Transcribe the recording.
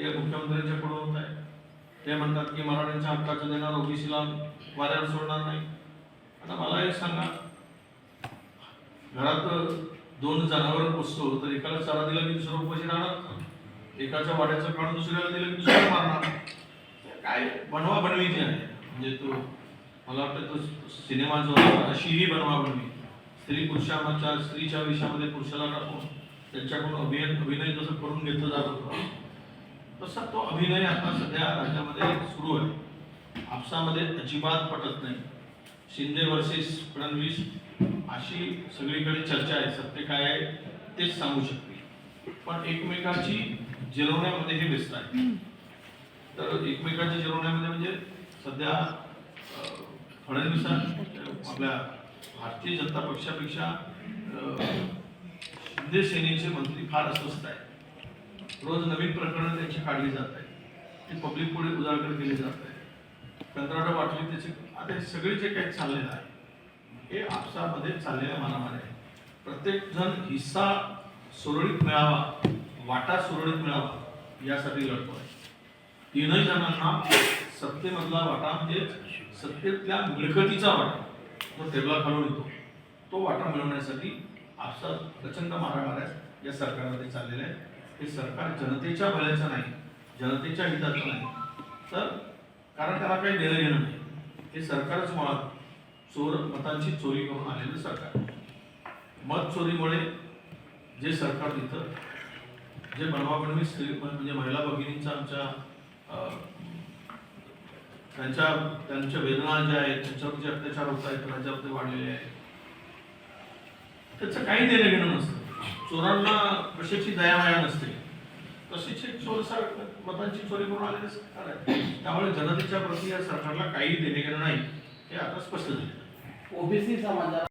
हे मुख्यमंत्र्यांच्याकडून होत आहे. ते म्हणतात की मराठ्यांच्या हक्काचं देणार ओबीसीला वाऱ्यावर सोडणार नाही. आता मला एक सांगा. घरात दोन जनावर पोचतो तर एकाला चारा दिला की दुसरं उपाशी राहणार एकाच्या वाड्याचं काढून दुसऱ्याला दिलं की दुसऱ्याला मारणार? काय बनवा बनवीची आहे. म्हणजे तो मला वाटतं तो सिनेमा जो अशी ही बनवा बनवी. स्त्री पुरुषाच्या स्त्रीच्या विषयामध्ये पुरुषाला टाकून त्यांच्याकडून अभिनय अभिनय जसं करून घेतलं जात होतं. तसा तो अभिनय आता सध्या राज्यामध्ये सुरू आहे. आपसामध्ये अजिबात पटत नाही. शिंदे वर्सेस फडणवीस अशी सगळीकडे चर्चा आहे. सत्य काय आहे तेच सांगू शकते. पण एकमेकाची जिरवण्यामध्ये हे व्यस्त आहे. तर एकमेकाच्या जिरवण्यामध्ये म्हणजे सध्या फडणवीसा आपल्या भारतीय जनता पक्षापेक्षा शिंदे सेनेचे मंत्री फार अस्वस्थ आहेत. रोज नवीन प्रकरणं त्यांची काढली जात आहेत. ते पब्लिक पुढे उजागर केले जात आहे कंत्राटं वाटली त्याचे आता हे सगळे जे काही चाललेलं आहे हे आपसामध्ये चाललेल्या मनामध्ये आहे. प्रत्येक जण हिस्सा सुरळीत मिळावा वाटा सुरळीत मिळावा यासाठी लढतो आहे. तीनही जणांना सत्तेमधला वाटा म्हणजे सत्तेतल्या मिळकतीचा वाटा जो टेबला खालून येतो. तो वाटा मिळवण्यासाठी आपसात प्रचंड मारामाऱ्या या सरकारमध्ये चाललेल्या आहेत. हे सरकार जनतेच्या भल्याचं नाही जनतेच्या हिताचं नाही. तर कारण त्याला काही देणं घेणं नाही. हे सरकारच मुळात चोर मतांची चोरी करून आलेलं सरकार. मत चोरीमुळे जे सरकार तिथं जे बनवाबनवी स्त्री म्हणजे महिला भगिनींचा आमच्या अं, त्यांच्या त्यांच्या वेदना ज्या आहेत त्यांच्यावर जे अत्याचार होत आहेत राज्यामध्ये वाढलेले आहेत त्याचं काही देणं घेणं नसतं. चोरांना कशाची दयामाया नसते. तशीच चोर सर मतांची चोरी करून आलेलं सरकार आहे त्यामुळे जनतेच्या प्रती या सरकारला काही देणे घेणं नाही हे आता स्पष्ट झाले ओबीसी समाजाला